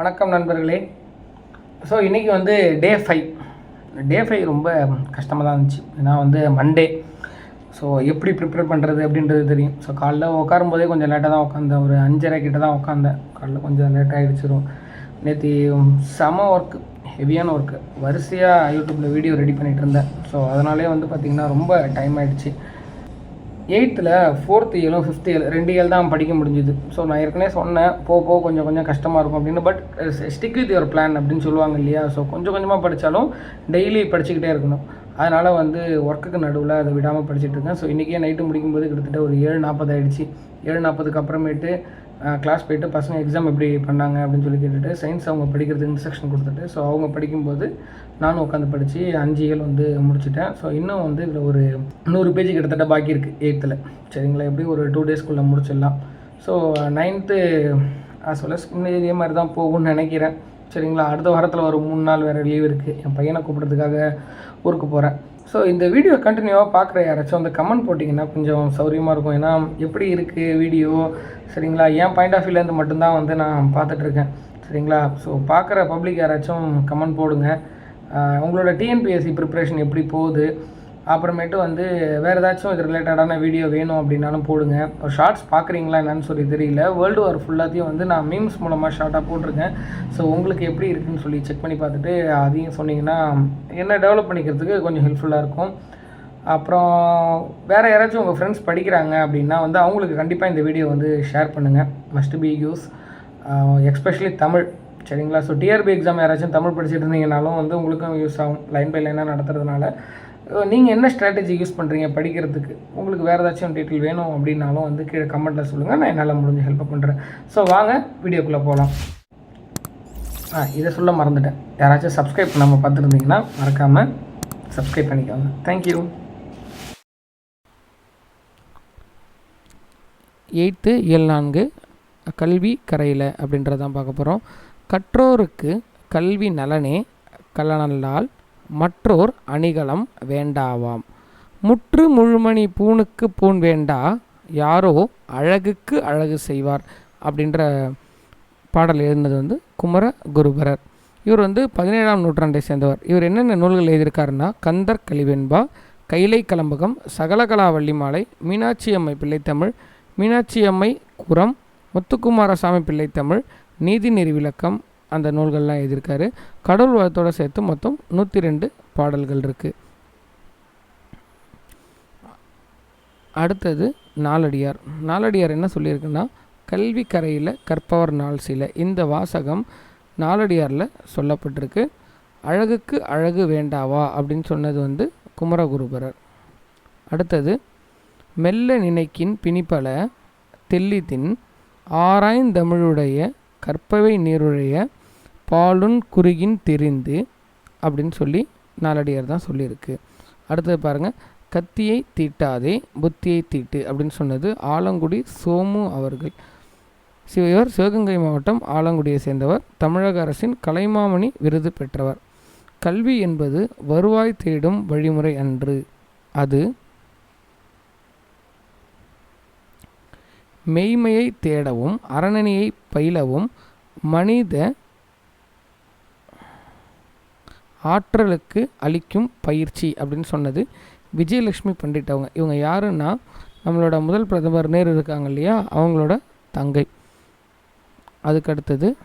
வணக்கம் நண்பர்களே. ஸோ இன்றைக்கி வந்து டே ஃபைவ் டே ஃபைவ் ரொம்ப கஷ்டமாக தான் இருந்துச்சு. ஏன்னா வந்து மண்டே ஸோ எப்படி ப்ரிப்பேர் பண்ணுறது அப்படின்றது தெரியும். ஸோ காலைல உட்காரும்போதே கொஞ்சம் லேட்டாக தான் உட்காந்தேன். ஒரு அஞ்சரை கிட்ட தான் உட்காந்தேன். காலைல கொஞ்சம் லேட் ஆகிடுச்சிரும் நேற்று செம ஒர்க்கு ஹெவியான ஒர்க்கு வரிசையாக யூடியூப்பில் வீடியோ ரெடி பண்ணிகிட்டு இருந்தேன். ஸோ அதனாலே வந்து பார்த்திங்கன்னா ரொம்ப டைம் ஆகிடுச்சு எயித்தில் ஃபோர்த்து இயலும் ஃபிஃப்த் இயல் ரெண்டு இயல் தான் படிக்க முடிஞ்சுது. ஸோ நான் ஏற்கனவே சொன்னேன் போக போக கொஞ்சம் கொஞ்சம் கஷ்டமாக இருக்கும் அப்படின்னு. But stick with your plan அப்படின்னு சொல்லுவாங்க இல்லையா? ஸோ கொஞ்சம் கொஞ்சமாக படித்தாலும் டெய்லி படிச்சுக்கிட்டே இருக்கணும். அதனால் வந்து ஒர்க்குக்கு நடுவில் அதை விடாமல் படிச்சுட்டு இருக்கேன் ஸோ இன்றைக்கே நைட்டு முடிக்கும்போது கிட்டத்தட்ட ஒரு ஏழு நாற்பது ஆகிடுச்சு ஏழு நாற்பதுக்கு அப்புறமேட்டு கிளாஸ் போயிட்டு பசங்க எக்ஸாம் எப்படி பண்ணாங்க அப்படின்னு சொல்லி கேட்டுட்டு சயின்ஸ் அவங்க படிக்கிறதுக்கு இன்ஸ்ட்ரக்ஷன் கொடுத்துட்டு ஸோ அவங்க படிக்கும்போது நானும் உட்காந்து படித்து அஞ்சு ஏழு வந்து முடிச்சிட்டேன். ஸோ இன்னும் வந்து இதில் ஒரு நூறு பேஜ் கிட்டத்தட்ட பாக்கி இருக்குது எயித்தில் சரிங்களா? எப்படி ஒரு டூ டேஸ்க்குள்ளே முடிச்சிடலாம். So ninth as well as இதே மாதிரி தான் போகும்னு நினைக்கிறேன். சரிங்களா? அடுத்த வாரத்தில் ஒரு மூணு நாள் வேறு லீவ் இருக்குது என் பையனை கூப்பிட்றதுக்காக ஊருக்கு போகிறேன் ஸோ இந்த வீடியோ கண்டினியூவாக பார்க்குற யாராச்சும் அந்த கமெண்ட் போட்டிங்கன்னா கொஞ்சம் சௌரியமாக இருக்கும். ஏன்னா எப்படி இருக்குது வீடியோ சரிங்களா? என் பாயிண்ட் ஆஃப் வியூலேருந்து மட்டும்தான் வந்து நான் பார்த்துட்ருக்கேன் சரிங்களா? ஸோ பார்க்குற பப்ளிக் யாராச்சும் கமெண்ட் போடுங்க. உங்களோட டிஎன்பிஎஸ்சி ப்ரிப்ரேஷன் எப்படி போகுது? அப்புறமேட்டு வந்து வேறு ஏதாச்சும் இது ரிலேட்டடான வீடியோ வேணும் அப்படின்னாலும் போடுங்க. ஒரு ஷார்ட்ஸ் பார்க்குறீங்களா என்னன்னு சொல்லி தெரியல. வேர்ல்டு வார் ஃபுல்லாத்தையும் வந்து நான் மீம்ஸ் மூலமாக ஷார்ட்டாக போட்டிருக்கேன். ஸோ உங்களுக்கு எப்படி இருக்குன்னு சொல்லி செக் பண்ணி பார்த்துட்டு அதையும் சொன்னீங்கன்னா என்ன டெவலப் பண்ணிக்கிறதுக்கு கொஞ்சம் ஹெல்ப்ஃபுல்லாக இருக்கும். அப்புறம் வேறு யாராச்சும் உங்கள் ஃப்ரெண்ட்ஸ் படிக்கிறாங்க அப்படின்னா வந்து அவங்களுக்கு கண்டிப்பாக இந்த வீடியோ வந்து ஷேர் பண்ணுங்கள் must be use especially Tamil. சரிங்களா? ஸோ டிஆர்பி எக்ஸாம் யாராச்சும் தமிழ் படிச்சுட்டு இருந்தீங்கனாலும் வந்து உங்களுக்கும் யூஸ் ஆகும். லைன் பை லைனாக நடத்துறதுனால. நீங்கள் என்ன ஸ்ட்ராட்டஜி யூஸ் பண்ணுறீங்க படிக்கிறதுக்கு? உங்களுக்கு வேறு ஏதாச்சும் டீட்டெயில் வேணும் அப்படின்னாலும் வந்து கீழே கமெண்ட்டில் சொல்லுங்கள் நான் என்னால் முடிஞ்ச ஹெல்ப் பண்ணுறேன் ஸோ வாங்க வீடியோக்குள்ளே போகலாம் ஆ இதை சொல்ல மறந்துட்டேன். யாராச்சும் சப்ஸ்கிரைப் பண்ணாமல் பார்த்துருந்தீங்கன்னா மறக்காமல் சப்ஸ்கிரைப் பண்ணிக்கோங்க. தேங்க்யூ எயித்து ஏழு நான்கு கல்வி கரையில் அப்படின்றதான் பார்க்க போகிறோம் கற்றோருக்கு கல்வி நலனே கலனல்லால் மற்றோர் அணிகலம் வேண்டாவாம். முற்று முழுமணி பூணுக்கு பூண் வேண்டா யாரோ அழகுக்கு அழகு செய்வார் அப்படின்ற பாடல் எழுந்தது வந்து குமர குருபரர் இவர் வந்து பதினேழாம் நூற்றாண்டை சேர்ந்தவர். இவர் என்னென்ன நூல்கள் எழுதியிருக்காருன்னா கந்தர் கலிவெண்பா கைலை கலம்பகம் சகலகலா வள்ளிமாலை மீனாட்சி அம்மை பிள்ளைத்தமிழ் மீனாட்சி அம்மை குரம் முத்துக்குமாரசாமி பிள்ளைத்தமிழ் நீதி நெறி விளக்கம் அந்த நூல்கள்லாம் எழுதியிருக்காரு. கடவுள் வாழ்த்தோடு சேர்த்து மொத்தம் நூற்றி ரெண்டு பாடல்கள் இருக்குது அடுத்தது நாலடியார். நாலடியார் என்ன சொல்லியிருக்குன்னா கல்வி கரையில் கற்பவர் நாள் சில. இந்த வாசகம் நாலடியாரில் சொல்லப்பட்டிருக்கு. அழகுக்கு அழகு வேண்டாவா அப்படின்னு சொன்னது வந்து குமரகுருபரர். அடுத்தது மெல்ல நினைக்கின் பிணிப்பல தெல்லித்தின் ஆராய்ந்தமிழுடைய கற்பவை நீருடைய பாலுன் குறுகின் தெரிந்து அப்படின்னு சொல்லி நாலடியார் தான் சொல்லியிருக்கு. அடுத்தது பாருங்கள் கத்தியை தீட்டாதே புத்தியை தீட்டு அப்படின்னு சொன்னது ஆலங்குடி சோமு அவர்கள். சிவையவர் சிவகங்கை மாவட்டம் ஆலங்குடியை சேர்ந்தவர். தமிழக அரசின் கலைமாமணி விருது பெற்றவர். கல்வி என்பது வருவாய் தேடும் வழிமுறை அன்று. அது மெய்மையை தேடவும் அறநெறியை பயிலவும் மனித ஆற்றலுக்கு அளிக்கும் பயிற்சி அப்படின்னு சொன்னது விஜயலட்சுமி பண்டிட் அவங்க. இவங்க யாருன்னா நம்மளோட முதல் பிரதமர் நேரு இருக்காங்க இல்லையா? அவங்களோட தங்கை. அதுக்கு அடுத்தது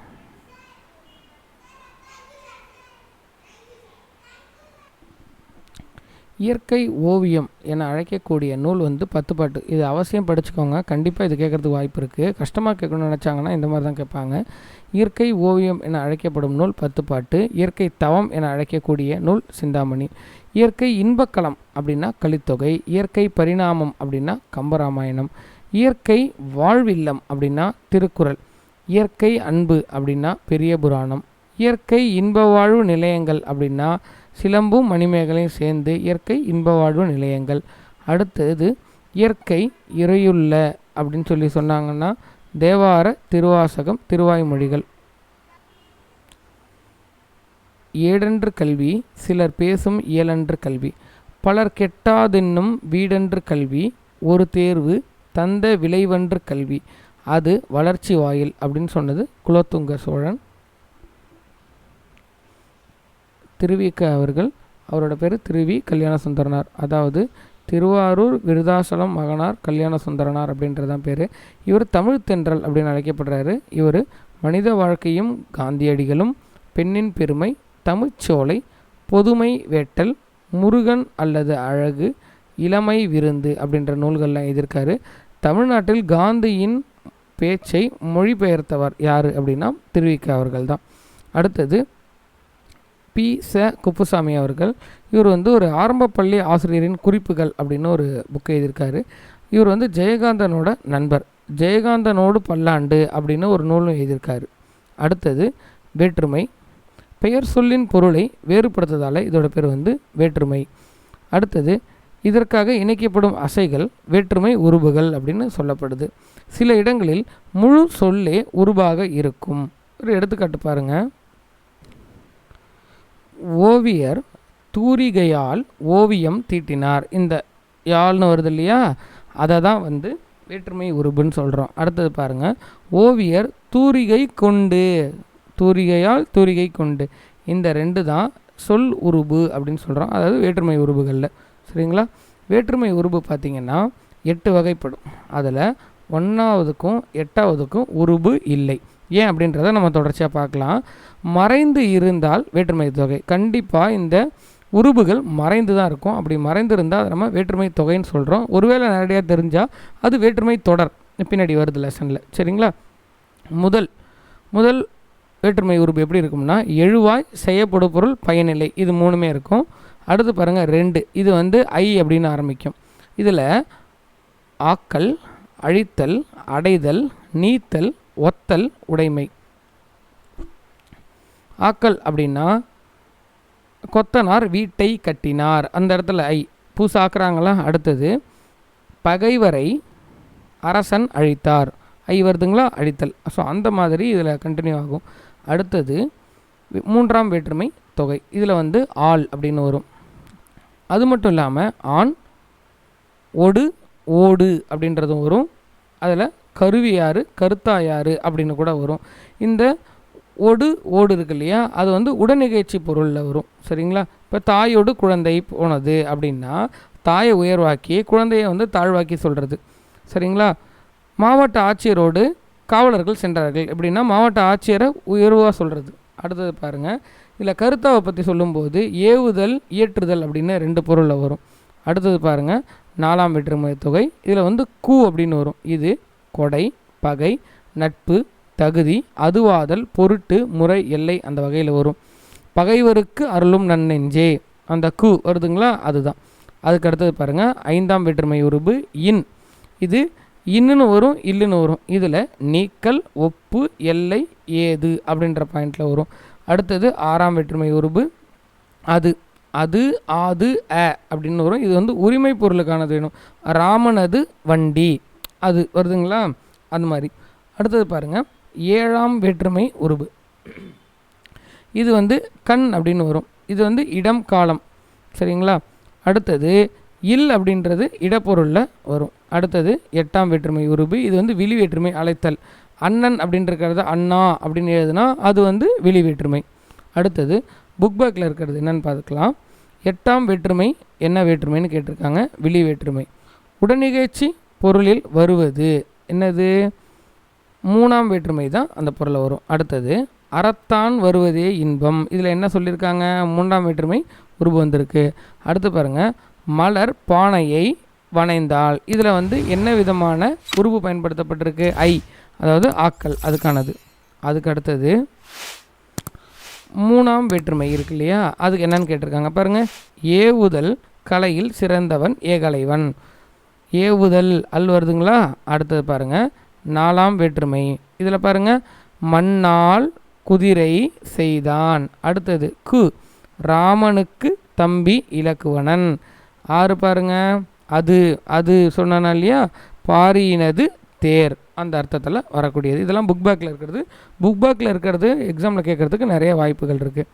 இயற்கை ஓவியம் என அழைக்கக்கூடிய நூல் வந்து பத்து பாட்டு. இது அவசியம் படிச்சுக்கோங்க. கண்டிப்பாக இது கேட்குறதுக்கு வாய்ப்பு இருக்குது கஷ்டமாக கேட்கணும்னு நினச்சாங்கன்னா இந்த மாதிரி தான் கேட்பாங்க. இயற்கை ஓவியம் என அழைக்கப்படும் நூல் பத்து பாட்டு. இயற்கை தவம் என அழைக்கக்கூடிய நூல் சிந்தாமணி. இயற்கை இன்பக்களம் அப்படின்னா கலித்தொகை. இயற்கை பரிணாமம் அப்படின்னா கம்பராமாயணம். இயற்கை வாழ்வில்லம் அப்படின்னா திருக்குறள். இயற்கை அன்பு அப்படின்னா பெரிய புராணம். இயற்கை இன்ப வாழ்வு நிலையங்கள் அப்படின்னா சிலம்பும் மணிமேகலையும் சேர்ந்து இயற்கை இன்பவாழ்வு நிலையங்கள். அடுத்தது இயற்கை இறையுள்ள அப்படின்னு சொல்லி சொன்னாங்கன்னா தேவார திருவாசகம் திருவாய்மொழிகள். ஏடென்று கல்வி சிலர் பேசும் இயலன்று கல்வி. பலர் கெட்டாதென்னும் வீடென்று கல்வி ஒரு தேர்வு தந்த விளைவன்று கல்வி. அது வளர்ச்சி வாயில் அப்படின்னு சொன்னது குலோத்துங்க சோழன். திருவிக்க அவர்கள் அவரோட பேர் திருவி கல்யாண சுந்தரனார் அதாவது திருவாரூர் விருதாசலம் மகனார் கல்யாண சுந்தரனார் அப்படின்றதான் பேர். இவர் தமிழ் தென்றல் அப்படின்னு அழைக்கப்படுறாரு. இவர் மனித வாழ்க்கையும் காந்தியடிகளும் பெண்ணின் பெருமை தமிழ்ச்சோலை பொதுமை வேட்டல் முருகன் அல்லது அழகு இளமை விருந்து அப்படின்ற நூல்கள்லாம் எதிர்க்காரு தமிழ்நாட்டில் காந்தியின் பேச்சை மொழிபெயர்த்தவர் யார் அப்படின்னா திருவிக்க அவர்கள் தான். அடுத்தது பி. ச. குப்புசாமி அவர்கள். இவர் வந்து ஒரு ஆரம்ப பள்ளி ஆசிரியரின் குறிப்புகள் அப்படின்னு ஒரு புக் எழுதியிருக்காரு. இவர் வந்து ஜெயகாந்தனோட நண்பர். ஜெயகாந்தனோடு பல்லாண்டு அப்படின்னு ஒரு நூலும் எழுதியிருக்காரு. அடுத்தது வேற்றுமை. பெயர் சொல்லின் பொருளை வேறுபடுத்துவதால் இதோட பேர் வந்து வேற்றுமை. அடுத்தது இதற்காக இணைக்கப்படும் அசைகள் வேற்றுமை உருபுகள் அப்படின்னு சொல்லப்படுது. சில இடங்களில் முழு சொல்லே உருபாக இருக்கும். ஒரு எடுத்துக்காட்டு பாருங்கள் ஓவியர் தூரிகையால் ஓவியம் தீட்டினார். இந்த யாழ்னு வருது இல்லையா? அதை தான் வந்து வேற்றுமை உருபுன்னு சொல்கிறோம் அடுத்தது பாருங்கள் ஓவியர் தூரிகை கொண்டு தூரிகையால் தூரிகை கொண்டு. இந்த ரெண்டு தான் சொல் உருபு அப்படின்னு சொல்கிறோம் அதாவது வேற்றுமை உருபுகளில் சரிங்களா? வேற்றுமை உருபு பார்த்திங்கன்னா எட்டு வகைப்படும். அதில் ஒன்றாவதுக்கும் எட்டாவதுக்கும் உருபு இல்லை. ஏன் அப்படின்றத நம்ம தொடர்ச்சியாக பார்க்கலாம். மறைந்து இருந்தால் வேற்றுமை தொகை. கண்டிப்பாக இந்த உருபுகள் மறைந்து தான் இருக்கும். அப்படி மறைந்து இருந்தால் அதை நம்ம வேற்றுமை தொகைன்னு சொல்கிறோம் ஒருவேளை நேரடியாக தெரிஞ்சால் அது வேற்றுமை தொடர். பின்னாடி வருது லெசனில். சரிங்களா? முதல் முதல் வேற்றுமை உறுப்பு எப்படி இருக்கும்னா எழுவாய் செய்யப்படும் பொருள் பயனில்லை இது மூணுமே இருக்கும். அடுத்து பாருங்கள் ரெண்டு. இது வந்து ஐ அப்படின்னு ஆரம்பிக்கும். இதில் ஆக்கல் அழித்தல் அடைதல் நீத்தல் ஒத்தல் உடைமை. ஆக்கல் அப்படின்னா கொத்தனார் வீட்டை கட்டினார். அந்த இடத்துல ஐ பூசா ஆக்குறாங்களா? அடுத்தது பகைவரை அரசன் அழித்தார். ஐ வருதுங்களா? அழித்தல். ஸோ அந்த மாதிரி இதில் கண்டினியூ ஆகும். அடுத்தது மூன்றாம் வேற்றுமை தொகை. இதில் வந்து ஆள் அப்படின்னு வரும். அது மட்டும் இல்லாமல் ஆண் ஒடு ஓடு அப்படின்றதும் வரும். அதில் கருவியார் கருத்தாயார் அப்படின்னு கூட வரும். இந்த ஒடு ஓடு இருக்கு இல்லையா? அது வந்து உடனிகழ்ச்சி பொருளில் வரும். சரிங்களா? இப்போ தாயோடு குழந்தை போனது அப்படின்னா தாயை உயர்வாக்கி குழந்தையை வந்து தாழ்வாக்கி சொல்கிறது சரிங்களா? மாவட்ட ஆட்சியரோடு காவலர்கள் சென்றார்கள். எப்படின்னா மாவட்ட ஆட்சியரை உயர்வாக சொல்கிறது அடுத்தது பாருங்கள் இதில் கருத்தாவை பற்றி சொல்லும்போது ஏவுதல் இயற்றுதல் அப்படின்னு ரெண்டு பொருளில் வரும். அடுத்தது பாருங்கள் நாலாம் வேற்றுமை தொகை. இதில் வந்து கூ அப்படின்னு வரும். இது கொடை பகை நட்பு தகுதி அதுவாதல் பொருட்டு முறை எல்லை அந்த வகையில் வரும். பகைவருக்கு அருளும் நன்னெஞ்சே. அந்த கு வருதுங்களா? அதுதான். அதுக்கு அடுத்தது பாருங்கள் ஐந்தாம் வேற்றுமை உருபு இன். இது இன்னுன்னு வரும் இல்லுன்னு வரும். இதில் நீக்கல் ஒப்பு எல்லை ஏது அப்படின்ற பாயிண்டில் வரும். அடுத்தது ஆறாம் வேற்றுமை உருபு அது. அது ஆது அ அப்படின்னு வரும். இது வந்து உரிமை பொருளுக்கானது வேணும். ராமனது வண்டி. அது வருதுங்களா? அந்த மாதிரி. அடுத்தது பாருங்கள் ஏழாம் வேற்றுமை உருபு. இது வந்து கண் அப்படின்னு வரும். இது வந்து இடம் காலம். சரிங்களா? அடுத்தது இல் அப்படின்றது இடப்பொருளில் வரும். அடுத்தது எட்டாம் வேற்றுமை உருபு. இது வந்து விழி வேற்றுமை அழைத்தல். அண்ணன் அப்படின்றது அண்ணா அப்படின்னு எழுதுனா அது வந்து விழி வேற்றுமை. அடுத்தது புக் பேக்கில் இருக்கிறது என்னென்னு பார்த்துக்கலாம் எட்டாம் வேற்றுமை என்ன வேற்றுமைன்னு கேட்டிருக்காங்க. விழி வேற்றுமை. உடனிகழ்ச்சி பொருளில் வருவது. என்னது? மூணாம் வேற்றுமை தான் அந்த பொருளை வரும். அடுத்தது அறத்தான் வருவதே இன்பம். இதில் என்ன சொல்லியிருக்காங்க மூன்றாம் வேற்றுமை உருவு வந்திருக்கு. அடுத்து பாருங்கள் மலர் பானையை வனைந்தால் இதில் வந்து என்ன விதமான உருவு பயன்படுத்தப்பட்டிருக்கு? ஐ அதாவது ஆக்கல் அதுக்கானது. அதுக்கு அடுத்தது மூணாம் வேற்றுமை இருக்கு இல்லையா? அதுக்கு என்னன்னு கேட்டிருக்காங்க. பாருங்கள் ஏவுதல் கலையில் சிறந்தவன் ஏகலைவன். ஏவுதல் அல் வருதுங்களா? அடுத்தது பாருங்கள் நாலாம் வேற்றுமை. இதில் பாருங்கள் மண்ணால் குதிரை செய்தான். அடுத்தது கு. ராமனுக்கு தம்பி இலக்குவனன். ஆறு பாருங்க. அது அது சொன்னா இல்லையா? பாரியினது தேர். அந்த அர்த்தத்தில் வரக்கூடியது. இதெல்லாம் புக் பேக்கில் இருக்கிறது. புக் பேக்கில் இருக்கிறது எக்ஸாமில் கேட்குறதுக்கு நிறைய வாய்ப்புகள் இருக்குது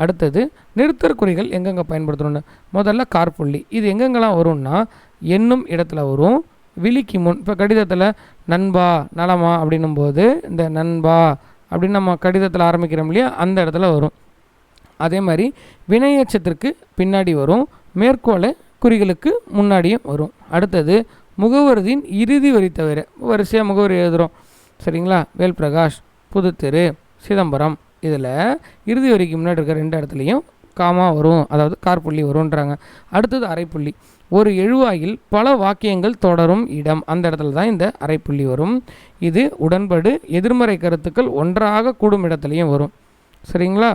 அடுத்தது நிறுத்தற்குறிகள் எங்கெங்கே பயன்படுத்தணும்னு. முதல்ல கார்புள்ளி இது எங்கெங்கெல்லாம் வரும்னா என்னும் இடத்துல வரும். விழிக்கு முன் இப்போ கடிதத்தில் நண்பா நலமா அப்படின்னும் போது இந்த நண்பா அப்படின்னு நம்ம கடிதத்தில் ஆரம்பிக்கிறோம் இல்லையா அந்த இடத்துல வரும். அதே மாதிரி வினையச்சத்திற்கு பின்னாடி வரும். மேற்கோளை குறிகளுக்கு முன்னாடியும் வரும். அடுத்தது முகவரியின் இறுதி வரி தவிர வரிசையாக முகவரி எழுதுகிறோம் சரிங்களா? வேல்பிரகாஷ் புதுத்தெரு சிதம்பரம் இதில் இறுதி வரிக்கு முன்னாடி இருக்க ரெண்டு இடத்துலையும் காமா வரும் அதாவது கார்புள்ளி வரும்ன்றாங்க. அடுத்தது அரைப்புள்ளி ஒரு எழுவாயில் பல வாக்கியங்கள் தொடரும் இடம். அந்த இடத்துல தான் இந்த அரைப்புள்ளி வரும். இது உடன்படு எதிர்மறை கருத்துக்கள் ஒன்றாக கூடும் இடத்துலையும் வரும். சரிங்களா?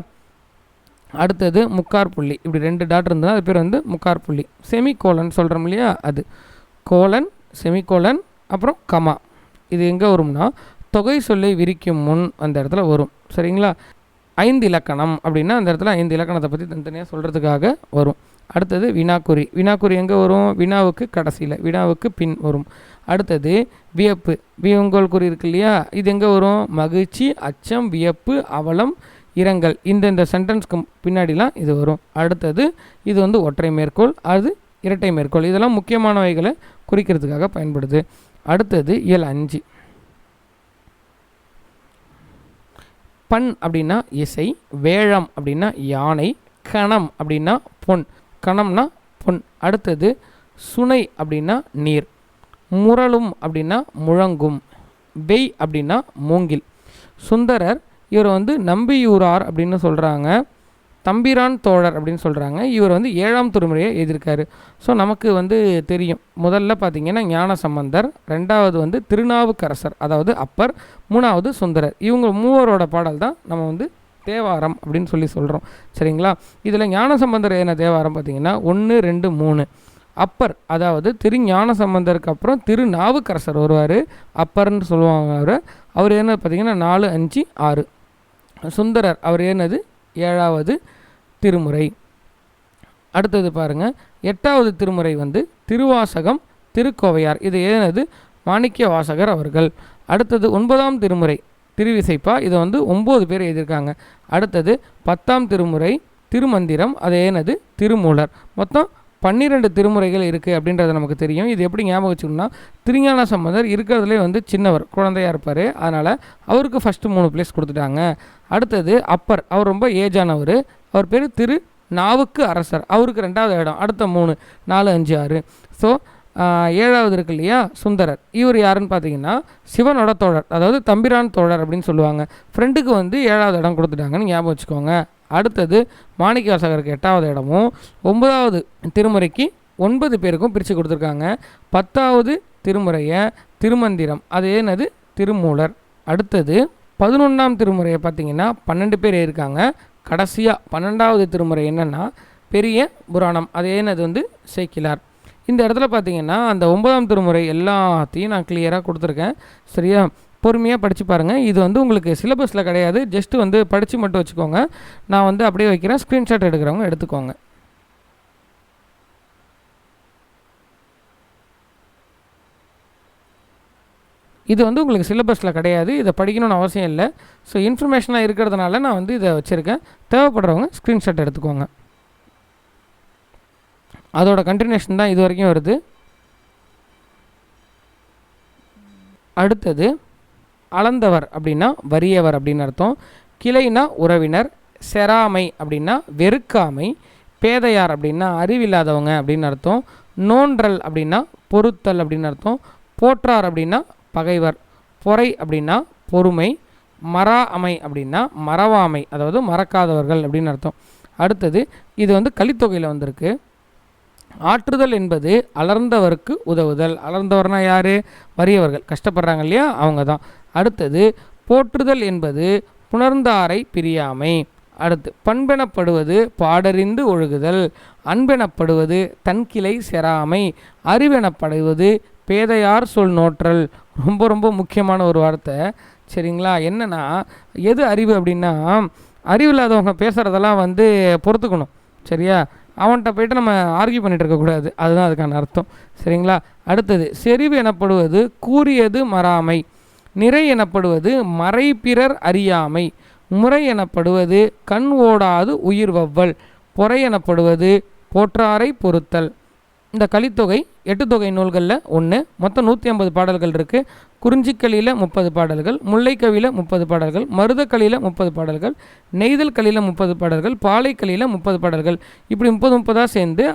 அடுத்தது முக்கார் புள்ளி. இப்படி ரெண்டு டாட் இருந்தால் அது பேர் வந்து முக்கார் புள்ளி. செமி கோலன் சொல்கிறோம் இல்லையா? அது. கோலன் செமிகோலன் அப்புறம் கமா. இது எங்கே வரும்னா தொகை சொல்லை விரிக்கும் முன் அந்த இடத்துல வரும். சரிங்களா? ஐந்து இலக்கணம் அப்படின்னா அந்த இடத்துல ஐந்து இலக்கணத்தை பற்றி தனித்தனியாக சொல்கிறதுக்காக வரும். அடுத்தது வினாக்குறி. வினாக்குறி எங்கே வரும்? வினாவுக்கு கடைசியில். வினாவுக்கு பின் வரும். அடுத்தது வியப்பு. வியங்கோல் குறி இருக்கு இல்லையா? இது எங்கே வரும்? மகிழ்ச்சி அச்சம் வியப்பு அவலம் இரங்கல். இந்த இந்த சென்டென்ஸ்க்கு பின்னாடிலாம் இது வரும். அடுத்தது இது வந்து ஒற்றை மேற்கோள் அது இரட்டை மேற்கோள். இதெல்லாம் முக்கியமானவைகளை குறிக்கிறதுக்காக பயன்படுது. அடுத்தது இயல் அஞ்சு. பண் அப்படின்னா இசை வேழம் அப்படின்னா யானை கணம் அப்படின்னா பொன். கணம்னா பொன். அடுத்தது சுனை அப்படின்னா நீர். முரளும் அப்படின்னா முழங்கும். வெய் அப்படின்னா மூங்கில். சுந்தரர் இவர் வந்து நம்பியூரார் அப்படின்னு சொல்கிறாங்க தம்பிரான் தோழர் அப்படின்னு சொல்கிறாங்க இவர் வந்து ஏழாம் திருமுறையை எழுதியிருக்காரு. ஸோ நமக்கு வந்து தெரியும். முதல்ல பார்த்தீங்கன்னா ஞான சம்பந்தர் ரெண்டாவது வந்து திருநாவுக்கரசர் அதாவது அப்பர் மூணாவது சுந்தரர். இவங்க மூவரோட பாடல் தான் நம்ம வந்து தேவாரம் அப்படின்னு சொல்லி சொல்கிறோம் சரிங்களா? இதில் ஞான சம்பந்தர் என்ன தேவாரம் பார்த்தீங்கன்னா ஒன்று ரெண்டு மூணு. அப்பர் அதாவது திரு ஞான சம்பந்தருக்கு அப்புறம் திரு நாவுக்கரசர் வருவார். அப்பர்னு சொல்லுவாங்க அவர். அவர் என்ன பார்த்தீங்கன்னா நாலு அஞ்சு ஆறு. சுந்தரர் அவர் என்னது ஏழாவது. திருமுறை. அடுத்தது பாருங்கள் எட்டாவது திருமுறை வந்து திருவாசகம் திருக்கோவையார். இது ஏனது? மாணிக்க வாசகர் அவர்கள். அடுத்தது ஒன்பதாம் திருமுறை திருவிசைப்பா. இதை வந்து ஒம்பது பேர் எழுதியிருக்காங்க. அடுத்தது பத்தாம் திருமுறை திருமந்திரம். அது ஏனது? திருமூலர். மொத்தம் பன்னிரெண்டு திருமுறைகள் இருக்குது அப்படின்றது நமக்கு தெரியும். இது எப்படி ஞாபகம் வச்சுக்கணும்னா திருஞான சம்பந்தர் இருக்கிறதுலே வந்து சின்னவர் குழந்தையாக இருப்பார். அதனால் அவருக்கு ஃபஸ்ட்டு மூணு பிளேஸ் கொடுத்துட்டாங்க. அடுத்தது அப்பர் அவர் ரொம்ப ஏஜானவர் அவர் பேர் திரு நாவுக்கு அரசர். அவருக்கு ரெண்டாவது இடம் அடுத்த மூணு நாலு அஞ்சு ஆறு. ஸோ ஏழாவது இருக்கு இல்லையா? சுந்தரர். இவர் யாருன்னு பார்த்தீங்கன்னா சிவனோட தோழர் அதாவது தம்பிரான் தோழர் அப்படின்னு சொல்லுவாங்க. ஃப்ரெண்டுக்கு வந்து ஏழாவது இடம் கொடுத்துட்டாங்கன்னு ஞாபகம் வச்சுக்கோங்க. அடுத்தது மாணிக்க வாசகருக்கு எட்டாவது இடமும் ஒன்பதாவது திருமுறைக்கு ஒன்பது பேருக்கும் பிரித்து கொடுத்துருக்காங்க. பத்தாவது திருமுறையை திருமந்திரம் அது என்னது? திருமூலர். அடுத்தது பதினொன்றாம் திருமுறையை பார்த்தீங்கன்னா பன்னெண்டு பேர் இருக்காங்க கடைசியாக பன்னெண்டாவது திருமுறை என்னென்னா பெரிய புராணம் அது என்னது வந்து? சேக்கிலார். இந்த இடத்துல பார்த்தீங்கன்னா அந்த ஒன்பதாம் திருமுறை எல்லாத்தையும் நான் கிளியராக கொடுத்துருக்கேன். சரியா? பொறுமையாக படித்து பாருங்கள் இது வந்து உங்களுக்கு சிலபஸில் கிடையாது. ஜஸ்ட்டு வந்து படித்து மட்டும் வச்சுக்கோங்க. நான் வந்து அப்படியே வைக்கிறேன். ஸ்க்ரீன்ஷாட் எடுக்கிறவங்க எடுத்துக்கோங்க. இது வந்து உங்களுக்கு சிலபஸில் கிடையாது. இதை படிக்கணும்னு அவசியம் இல்லை. ஸோ இன்ஃபர்மேஷனாக இருக்கிறதுனால நான் வந்து இதை வச்சுருக்கேன். தேவைப்படுறவங்க ஸ்க்ரீன்ஷாட் எடுத்துக்கோங்க. அதோட கண்டினியூஷன் தான் இது வரைக்கும் வருது. அடுத்தது அளந்தவர் அப்படின்னா வறியவர் அப்படின்னு அர்த்தம். கிளைனா உறவினர் செராமை அப்படின்னா வெறுக்காமை பேதையார் அப்படின்னா அறிவில்லாதவங்க அப்படின்னு அர்த்தம். நோன்றல் அப்படின்னா பொருத்தல் அப்படின்னு அர்த்தம். போற்றார் அப்படின்னா பகைவர் பொறை அப்படின்னா பொறுமை மரா அமை அப்படின்னா மறவாமை அதாவது மறக்காதவர்கள் அப்படின்னு அர்த்தம். அடுத்தது இது வந்து கலித்தொகையில் வந்திருக்கு. ஆற்றுதல் என்பது அலர்ந்தவருக்கு உதவுதல். அலர்ந்தவர்னா யார்? வறியவர்கள். கஷ்டப்படுறாங்க இல்லையா? அவங்க தான் அடுத்தது போற்றுதல் என்பது புணர்ந்தாரை பிரியாமை. அடுத்து பண்பெனப்படுவது பாடறிந்து ஒழுகுதல் அன்பெனப்படுவது தன்கிளை செராமை அறிவெனப்படுவது பேதையார் சொல் நோற்றல். ரொம்ப ரொம்ப முக்கியமான ஒரு வார்த்தை. சரிங்களா? என்னென்னா எது அறிவு அப்படின்னா அறிவு இல்லாதவங்க பேசுகிறதெல்லாம் வந்து பொறுத்துக்கணும். சரியா? அவன்கிட்ட போயிட்டு நம்ம ஆர்கியூ பண்ணிகிட்டு இருக்கக்கூடாது அதுதான் அதுக்கான அர்த்தம். சரிங்களா? அடுத்தது செறிவு எனப்படுவது கூறியது மறாமை. நிறை எனப்படுவது மறைப்பிறர் அறியாமை. முறை எனப்படுவது கண் ஓடாது உயிர் வவ்வல். பொறை எனப்படுவது போற்றாரை பொறுத்தல். இந்த கலித்தொகை எட்டு தொகை நூல்களில் ஒன்று மொத்தம் நூற்றி ஐம்பது பாடல்கள் இருக்குது குறிஞ்சிக்களியில் முப்பது பாடல்கள் முல்லைக்கவியில் முப்பது பாடல்கள் மருதக்கலியில் முப்பது பாடல்கள் நெய்தல் கலியில் முப்பது பாடல்கள் பாலைக்கலியில் முப்பது பாடல்கள். இப்படி முப்பது முப்பதாக சேர்ந்து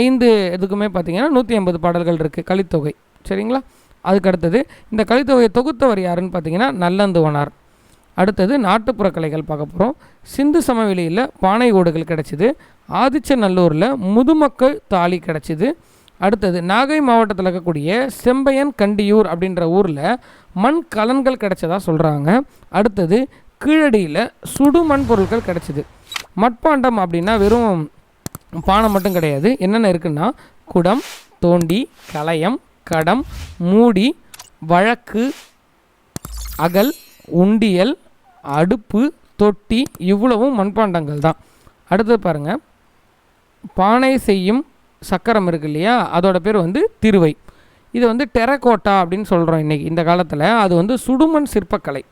ஐந்து இதுக்குமே பார்த்தீங்கன்னா நூற்றி ஐம்பது பாடல்கள் இருக்குது கலித்தொகை. சரிங்களா? அதுக்கு அடுத்தது இந்த கலித்தொகையை தொகுத்தவர் யாருன்னு பார்த்தீங்கன்னா நல்லந்துவனார். அடுத்தது நாட்டுப்புற கலைகள் பார்க்க போகிறோம் சிந்து சமவெளியில் பானை ஓடுகள் கிடச்சிது. ஆதிச்சநல்லூரில் முதுமக்கள் தாலி கிடச்சிது. அடுத்தது நாகை மாவட்டத்தில் இருக்கக்கூடிய செம்பையன் கண்டியூர் அப்படின்ற ஊரில் மண் கலன்கள் கிடைச்சதா சொல்கிறாங்க அடுத்தது கீழடியில் சுடு மண் பொருட்கள் கிடச்சிது. மட்பாண்டம் அப்படின்னா வெறும் பானை மட்டும் கிடையாது. என்னென்ன இருக்குன்னா குடம் தோண்டி களையம் கடம் மூடி வழக்கு அகல் உண்டியல் அடுப்பு தொட்டி இவ்வளவும் மண்பாண்டங்கள் தான். அடுத்து பாருங்கள் பானை செய்யும் சக்கரம் இருக்கு இல்லையா? அதோட பேர் வந்து திருவை. இது வந்து டெரகோட்டா அப்படின்னு சொல்கிறோம் இன்றைக்கி இந்த காலத்தில். அது வந்து சுடுமண் சிற்பக்கலை.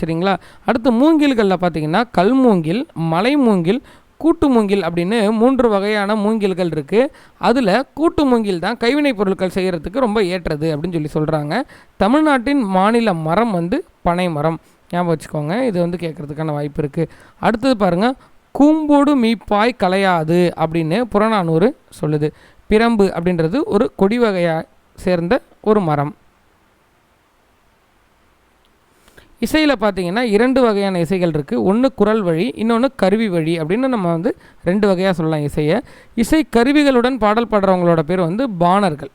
சரிங்களா? அடுத்து மூங்கில்களில் பார்த்தீங்கன்னா கல் மூங்கில் மலை மூங்கில் கூட்டு மூங்கில் அப்படின்னு மூன்று வகையான மூங்கில்கள் இருக்குது அதில் கூட்டு மூங்கில் தான் கைவினைப் பொருட்கள் செய்கிறதுக்கு ரொம்ப ஏற்றது அப்படின்னு சொல்லி சொல்கிறாங்க தமிழ்நாட்டின் மாநில மரம் வந்து பனை மரம். ஞாபகம் வச்சுக்கோங்க. இது வந்து கேட்குறதுக்கான வாய்ப்பு இருக்குது அடுத்தது பாருங்கள் கூம்போடு மீப்பாய் கலையாது அப்படின்னு புறநானூறு சொல்லுது. பிரம்பு அப்படின்றது ஒரு கொடி வகையாக சேர்ந்த ஒரு மரம். இசையில் பார்த்தீங்கன்னா இரண்டு வகையான இசைகள் இருக்குது ஒன்று குரல் வழி இன்னொன்று கருவி வழி அப்படின்னு நம்ம வந்து ரெண்டு வகையாக சொல்லலாம் இசையை. இசை கருவிகளுடன் பாடல் பாடுறவங்களோட பேர் வந்து பாணர்கள்.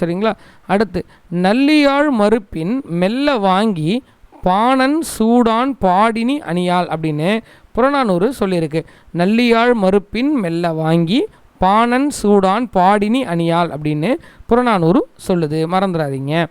சரிங்களா? அடுத்து நல்லியாழ் மறுப்பின் மெல்ல வாங்கி பாணன் சூடான் பாடினி அணியாள் அப்படின்னு புறநானூறு சொல்லியிருக்கு. நல்லியாழ் மறுப்பின் மெல்ல வாங்கி பாணன் சூடான் பாடினி அணியாள் அப்படின்னு புறநானூறு சொல்லுது. மறந்துடாதீங்க.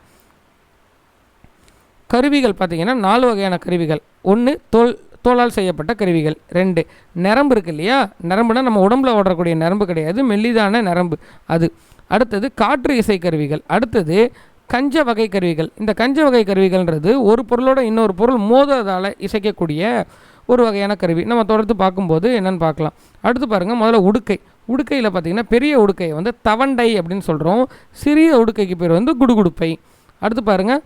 கருவிகள் பார்த்தீங்கன்னா நாலு வகையான கருவிகள். ஒன்று தோல் தோலால் செய்யப்பட்ட கருவிகள். ரெண்டு நரம்பு இருக்கு இல்லையா? நரம்புனா நம்ம உடம்புல ஓடக்கூடிய நரம்பு கிடையாது. மெல்லிதான நரம்பு அது. அடுத்தது காற்று இசை கருவிகள். அடுத்தது கஞ்ச வகை கருவிகள். இந்த கஞ்ச வகை கருவிகள்ன்றது ஒரு பொருளோட இன்னொரு பொருள் மோததால் இசைக்கக்கூடிய ஒரு வகையான கருவி. நம்ம தொடர்ந்து பார்க்கும்போது என்னென்னு பார்க்கலாம். அடுத்து பாருங்கள் முதல்ல உடுக்கை. உடுக்கையில் பார்த்திங்கன்னா பெரிய உடுக்கை வந்து தவண்டை அப்படின்னு சொல்கிறோம் சிறிய உடுக்கைக்கு பேர் வந்து குடுகுடுப்பை. அடுத்து பாருங்கள்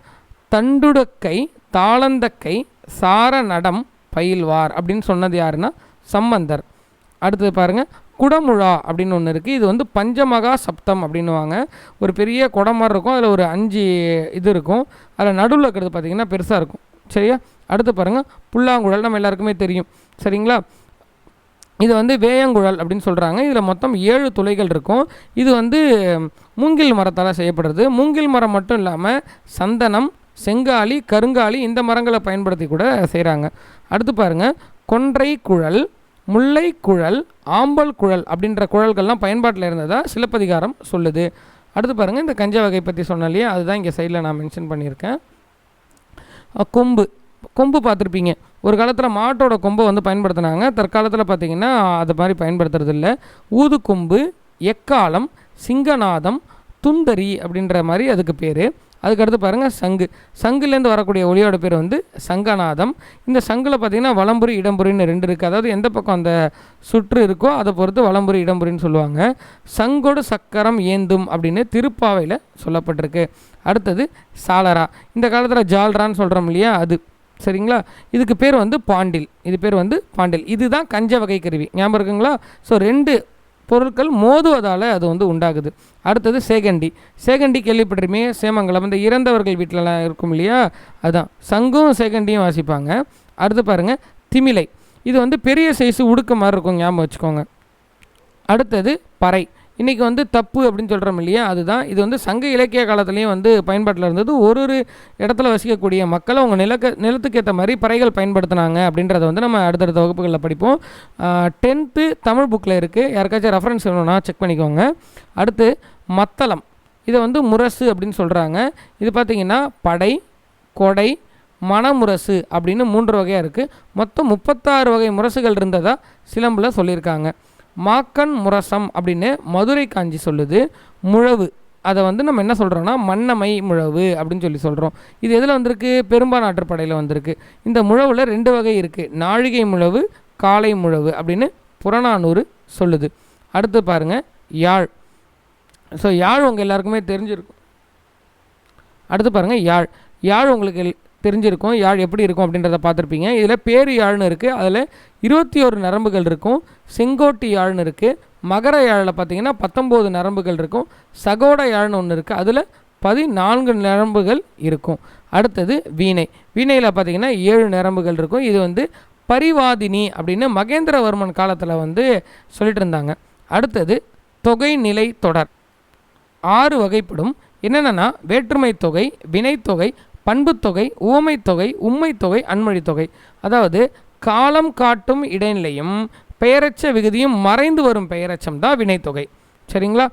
தண்டுடக்கை தாளந்தக்கை சார நடம் பயில்வார் அப்படின்னு சொன்னது யாருன்னா சம்பந்தர். அடுத்தது பாருங்கள் குடமுழா அப்படின்னு ஒன்று இருக்குது இது வந்து பஞ்சமகா சப்தம் அப்படின்னுவாங்க. ஒரு பெரிய குடம் மாதிரி இருக்கும். அதில் ஒரு அஞ்சு இது இருக்கும். அதில் நடுவில் இருக்கிறது பார்த்திங்கன்னா பெருசாக இருக்கும். சரியா? அடுத்து பாருங்கள் புல்லாங்குழல். நம்ம எல்லாருக்குமே தெரியும். சரிங்களா? இது வந்து வேயங்குழல் அப்படின்னு சொல்கிறாங்க இதில் மொத்தம் ஏழு துளைகள் இருக்கும். இது வந்து மூங்கில் மரத்தால் செய்யப்படுறது. மூங்கில் மரம் மட்டும் இல்லாமல் சந்தனம் செங்காலி கருங்காலி இந்த மரங்களை பயன்படுத்தி கூட செய்கிறாங்க அடுத்து பாருங்கள் கொன்றை குழல் முல்லை குழல் ஆம்பல் குழல் அப்படின்ற குழல்கள்லாம் பயன்பாட்டில் இருந்ததாக சிலப்பதிகாரம் சொல்லுது. அடுத்து பாருங்கள் இந்த கஞ்ச வகை பற்றி சொன்னாலே அதுதான் இங்கே சைடில் நான் மென்ஷன் பண்ணியிருக்கேன். கொம்பு. கொம்பு பார்த்துருப்பீங்க. ஒரு காலத்தில் மாட்டோட கொம்பை வந்து பயன்படுத்தினாங்க. தற்காலத்தில் பார்த்திங்கன்னா அது மாதிரி பயன்படுத்துறது இல்லை ஊதுக்கொம்பு எக்காலம் சிங்கநாதம் துந்தரி அப்படின்ற மாதிரி அதுக்கு பேர். அதுக்கடுத்து பாருங்கள் சங்கு. சங்குலேருந்து வரக்கூடிய ஒளியோட பேர் வந்து சங்கநாதம். இந்த சங்கில் பார்த்திங்கன்னா வளம்புரி இடம்புரின்னு ரெண்டு இருக்குது அதாவது எந்த பக்கம் அந்த சுற்று இருக்கோ அதை பொறுத்து வளம்புரி இடம்புரின்னு சொல்லுவாங்க. சங்கோடு சக்கரம் ஏந்தும் அப்படின்னு திருப்பாவையில் சொல்லப்பட்டிருக்கு. அடுத்தது சாலரா இந்த காலத்தில் ஜால்ரான்னு சொல்கிறோம் இல்லையா அது. சரிங்களா? இதுக்கு பேர் வந்து பாண்டில். இது பேர் வந்து பாண்டில். இதுதான் கஞ்ச வகை கருவி. ஞாபகம் இருக்குங்களா? ஸோ ரெண்டு பொருட்கள் மோதுவதால் அது வந்து உண்டாகுது. அடுத்தது சேகண்டி. சேகண்டி கேள்விப்பட்டிருமே சேமங்கலம். இந்த இறந்தவர்கள் வீட்டிலலாம் இருக்கும் இல்லையா? அதுதான் சங்கும் சேகண்டியும் வாசிப்பாங்க. அடுத்து பாருங்கள் திமிலை. இது வந்து பெரிய சைஸு உடுக்க மாதிரி இருக்கும். ஞாபகம் வச்சுக்கோங்க. அடுத்தது பறை. இன்றைக்கி வந்து தப்பு அப்படின்னு சொல்கிறோம் இல்லையா? அதுதான். இது வந்து சங்க இலக்கிய காலத்துலேயும் வந்து பயன்பாட்டில் இருந்தது. ஒரு ஒரு இடத்துல வசிக்கக்கூடிய மக்கள் அவங்க நிலக்க நிலத்துக்கு ஏற்ற மாதிரி பறைகள் பயன்படுத்தினாங்க அப்படின்றத வந்து நம்ம அடுத்தடுத்த வகுப்புகளில் படிப்போம். டென்த்து தமிழ் புக்கில் இருக்குது யாருக்காச்சும் ரெஃபரன்ஸ் வேணும்னா செக் பண்ணிக்கோங்க. அடுத்து மத்தளம். இதை வந்து முரசு அப்படின்னு சொல்கிறாங்க இது பார்த்திங்கன்னா படை கொடை மணமுரசு அப்படின்னு மூன்று வகையாக இருக்குது மொத்தம் முப்பத்தாறு வகை முரசுகள் இருந்ததாக சிலம்பில் சொல்லியிருக்காங்க. மாக்கன் முரசம் அப்படின்னு மதுரை காஞ்சி சொல்லுது முழவு. அதை வந்து நம்ம என்ன சொல்கிறோன்னா மன்னமை முழவு அப்படின்னு சொல்லி சொல்கிறோம் இது எதில் வந்திருக்கு? பெரும்பாநாட்டுப்படையில் வந்திருக்கு. இந்த முழவில் ரெண்டு வகை இருக்குது நாழிகை முழவு காலை முழவு அப்படின்னு புறநானூறு சொல்லுது. அடுத்து பாருங்கள் யாழ். ஸோ யாழ் உங்கள் எல்லாருக்குமே தெரிஞ்சிருக்கும். அடுத்து பாருங்கள் யாழ். யாழ் உங்களுக்கு எல்- தெரிஞ்சிருக்கும் யாழ் எப்படி இருக்கும் அப்படின்றத பார்த்துருப்பீங்க. இதில் பேரு யாழ்னு இருக்குது அதில் இருபத்தி ஒரு நரம்புகள் இருக்கும் செங்கோட்டி யாழ்னு இருக்குது மகர யாழில் பார்த்தீங்கன்னா பத்தொம்போது நரம்புகள் இருக்கும் சகோட யாழ்னு ஒன்று இருக்குது அதில் பதினான்கு நரம்புகள் இருக்கும். அடுத்தது வீணை. வீணையில் பார்த்தீங்கன்னா ஏழு நரம்புகள் இருக்கும். இது வந்து பரிவாதினி அப்படின்னு மகேந்திரவர்மன் காலத்தில் வந்து சொல்லிட்டு இருந்தாங்க அடுத்தது தொகை நிலை தொடர். ஆறு வகைப்படும். என்னென்னா வேற்றுமை தொகை வினைத்தொகை பண்புத்தொகை உவமைத்தொகை உம்மைத்தொகை அன்மொழித்தொகை அதாவது காலம் காட்டும் இடைநிலையும் பெயரச்ச விகுதியும் மறைந்து வரும் பெயரச்சம் தான் வினைத்தொகை. சரிங்களா?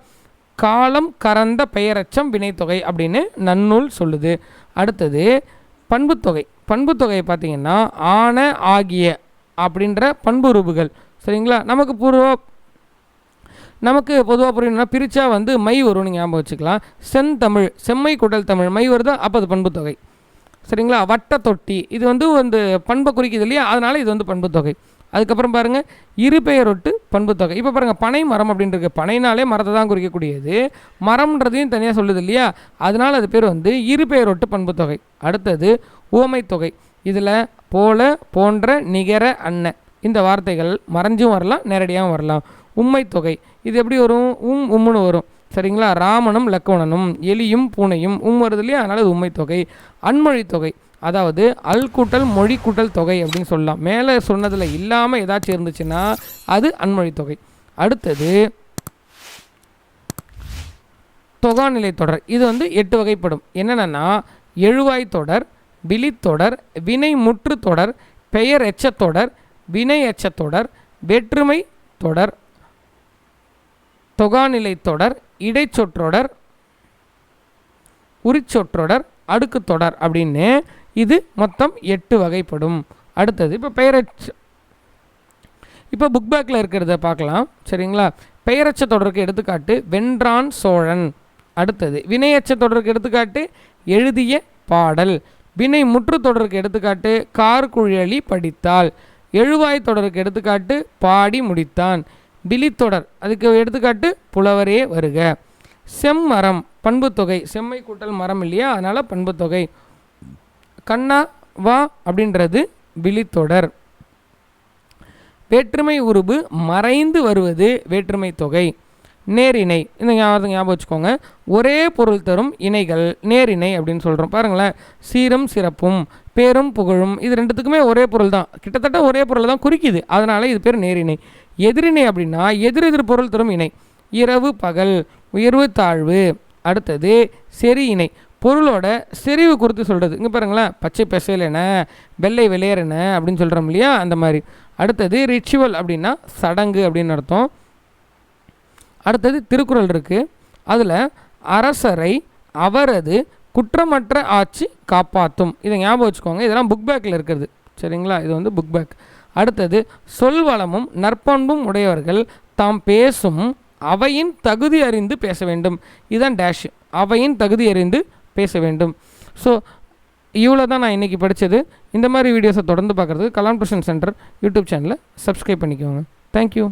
காலம் கறந்த பெயரச்சம் வினைத்தொகை அப்படின்னு நன்னூல் சொல்லுது. அடுத்தது பண்புத்தொகை. பண்புத்தொகை பார்த்திங்கன்னா ஆன ஆகிய அப்படின்ற பண்புருபுகள். சரிங்களா? நமக்கு பூர்வ நமக்கு பொதுவாக புரியணும்னா பிரித்தா வந்து மை வரும்னு ஞாபகம் வச்சுக்கலாம். செந்தமிழ் செம்மை குடல் தமிழ் மை வருதா அப்போ அது பண்புத்தொகை சரிங்களா? வட்ட தொட்டி. இது வந்து அந்த பண்பை குறிக்குது இல்லையா? அதனால் இது வந்து பண்புத்தொகை அதுக்கப்புறம் பாருங்கள் இருபெயரொட்டு பண்புத்தொகை இப்போ பாருங்கள் பனை மரம் அப்படின்றது பனைனாலே மரத்தை தான் குறிக்கக்கூடியது. மரம்ன்றதையும் தனியாக சொல்லுது இல்லையா? அதனால் அது பேர் வந்து இருபெயரொட்டு பண்புத்தொகை அடுத்தது ஓமைத்தொகை இதில் போல போன்ற நிகர அன்ன. இந்த வார்த்தைகள் மறைஞ்சும் வரலாம் நேரடியாகவும் வரலாம். உண்மைத்தொகை தொகை. இது எப்படி வரும்? உம் உம்முன்னு வரும். சரிங்களா? ராமனும் லக்வணனும் எலியும் பூனையும் உம் வருது இல்லையா? அதனால் அது உண்மை தொகை. அன்மொழி தொகை. அதாவது அல் கூட்டல் மொழி கூட்டல் தொகை அப்படின்னு சொல்லலாம். மேலே சொன்னதில் இல்லாமல் ஏதாச்சும் இருந்துச்சுன்னா அது அன்மொழி தொகை. அடுத்தது தொகாநிலை தொடர். இது வந்து எட்டு வகைப்படும். என்னென்னா எழுவாய் தொடர் விழித்தொடர் வினை முற்று தொடர் பெயர் எச்சத்தொடர் வினை எச்சத்தொடர் வேற்றுமை தொடர் தொகாநிலை தொடர் இடைச்சொற்றொடர் உரிச்சொற்றொடர் அடுக்கு தொடர் அப்படின்னு இது மொத்தம் எட்டு வகைப்படும். அடுத்தது இப்போ பெயரச்ச இப்போ புக் பேக்கில் இருக்கிறத பார்க்கலாம். சரிங்களா? பெயரச்ச தொடருக்கு எடுத்துக்காட்டு வென்றான் சோழன். அடுத்தது வினையச்ச தொடருக்கு எடுத்துக்காட்டு எழுதிய பாடல். வினை முற்று தொடருக்கு எடுத்துக்காட்டு கார்குழலி படித்தாள். எழுவாய் தொடருக்கு எடுத்துக்காட்டு பாடி முடித்தான். விழித்தொடர். அதுக்கு எடுத்துக்காட்டு புலவரே வருக. செம்மரம் பண்புத்தொகை. செம்மை கூட்டல் மரம் இல்லையா? அதனால் பண்புத்தொகை. கண்ணா வா அப்படின்றது விழித்தொடர். வேற்றுமை உருபு மறைந்து வருவது வேற்றுமை தொகை. நேரிணை இந்த ஞாபகம் ஞாபகம் வச்சுக்கோங்க. ஒரே பொருள் தரும் இணைகள் நேரிணை அப்படின்னு சொல்கிறோம் பாருங்களேன். சீரும் சிறப்பும் பேரும் புகழும் இது ரெண்டுத்துக்குமே ஒரே பொருள் தான் கிட்டத்தட்ட ஒரே பொருள் தான் குறிக்குது. அதனால் இது பேர் நேரிணை. எதிரிணை அப்படின்னா எதிரெதிர் பொருள் தரும் இணை. இரவு பகல் உயர்வு தாழ்வு. அடுத்தது செரி இணை. பொருளோட செறிவு குறித்து சொல்கிறது இங்கே பாருங்களேன் பச்சை பெசையிலென வெள்ளை வெளியேறன அப்படின்னு சொல்கிறோம் இல்லையா? அந்த மாதிரி. அடுத்தது ரிச்சுவல் அப்படின்னா சடங்கு அப்படின்னு அர்த்தம். அடுத்தது திருக்குறள் இருக்குது அதில் அரசரை அவரது குற்றமற்ற ஆட்சி காப்பாற்றும் இதை ஞாபகம் வச்சுக்கோங்க. இதெல்லாம் புக் பேக்கில் இருக்கிறது. சரிங்களா? இது வந்து புக் பேக் அடுத்தது சொல்வளமும் நற்பண்பும் உடையவர்கள் தாம் பேசும் அவையின் தகுதி அறிந்து பேச வேண்டும். இதுதான் டேஷ் அவையின் தகுதி அறிந்து பேச வேண்டும். ஸோ இவ்வளோ தான் நான் இன்றைக்கி படித்தது இந்த மாதிரி வீடியோஸை தொடர்ந்து பார்க்குறதுக்கு கலாம் டியூஷன் சென்டர் யூடியூப் சேனலை சப்ஸ்கிரைப் பண்ணிக்கோங்க. Thank you